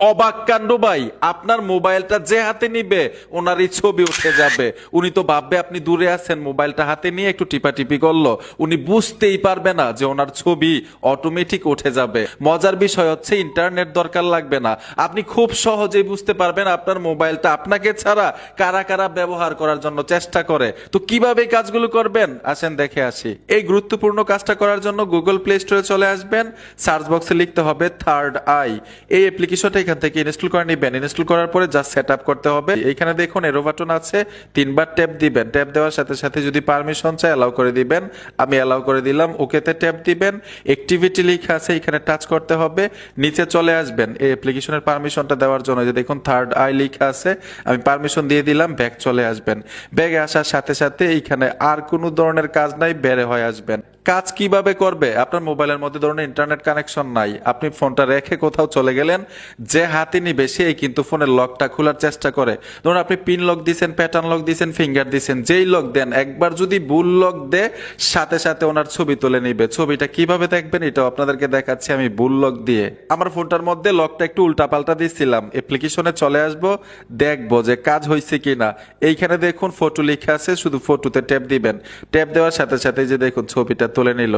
অবাক কাণ্ড ভাই, আপনার মোবাইলটা যে হাতে নিবে, ওনারই ছবি উঠে যাবে। উনি তো ভাববে আপনি দূরে আছেন, মোবাইলটা হাতে নিয়ে একটু টিপাটিপি করল। উনি বুঝতেই পারবে না যে ওনার ছবি অটোমেটিক উঠে যাবে। মজার বিষয় হচ্ছে ইন্টারনেট দরকার লাগবে না। আপনি খুব সহজেই বুঝতে পারবেন আপনার মোবাইলটা আপনাকে ছাড়া কারা কারা ব্যবহার করার জন্য চেষ্টা করে। তো কীভাবে এই কাজগুলো করবেন? আসেন দেখে আসি। এই গুরুত্বপূর্ণ কাজটা করার জন্য গুগল প্লে স্টোরে চলে আসবেন। সার্চ বক্সে লিখতে হবে থার্ড আই এই অ্যাপ্লিকেশনটা এখান থেকে ইনস্টল করে নেবেন। ইনস্টল করার পরে জাস্ট সেট আপ করতে হবে। এখানে দেখুন এরো বাটন আছে, তিনবার ট্যাপ দিবেন। ট্যাপ দেওয়ার সাথে সাথে যদি পারমিশন চাই অ্যালাউ করে দিবেন। আমি অ্যালাউ করে দিলাম ওকেতে ট্যাপ দিবেন। অ্যাক্টিভিটি লেখা আছে, এখানে টাচ করতে হবে। নিচে চলে আসবেন। এই অ্যাপ্লিকেশনের পারমিশনটা দেওয়ার জন্য যে দেখুন থার্ড আই লেখা আছে, আমি পারমিশন দিয়ে দিলাম ব্যাগ চলে আসবেন। ব্যাগে আসার সাথে সাথে এইখানে আর কোনো ধরনের কাজ নাই বেড়ে হয়ে আসবেন। কাজ কীভাবে করবে? আপনার মোবাইলের মধ্যে ধরনের ইন্টারনেট কানেকশন নাই, আপনি ফোনটা রেখে কোথাও চলে গেলেন, যে হাতে নিবে সেই কিন্তু ফোনের লকটা খোলার চেষ্টা করে। ধরুন আপনি পিন লক দিয়েছেন প্যাটার্ন লক দিয়েছেন ফিঙ্গার দিয়েছেন যেই লক দেন, একবার যদি ভুল লক দে সাথে সাথে ওনার ছবি তুলে নিবে। ছবিটা কীভাবে দেখবেন এটাও আপনাদেরকে দেখাচ্ছি আমি ভুল লক দিয়ে। আমার ফোনটার মধ্যে লকটা একটু উল্টাপাল্টা দিয়েছিলাম অ্যাপ্লিকেশনে চলে আসব, দেখব যে কাজ হয়েছে কিনা। এইখানে দেখুন ফটো লেখা আছে, শুধু ফটোতে ট্যাপ দিবেন। ট্যাপ দেওয়ার সাথে সাথে যে দেখুন ছবিটা তুলে নিল।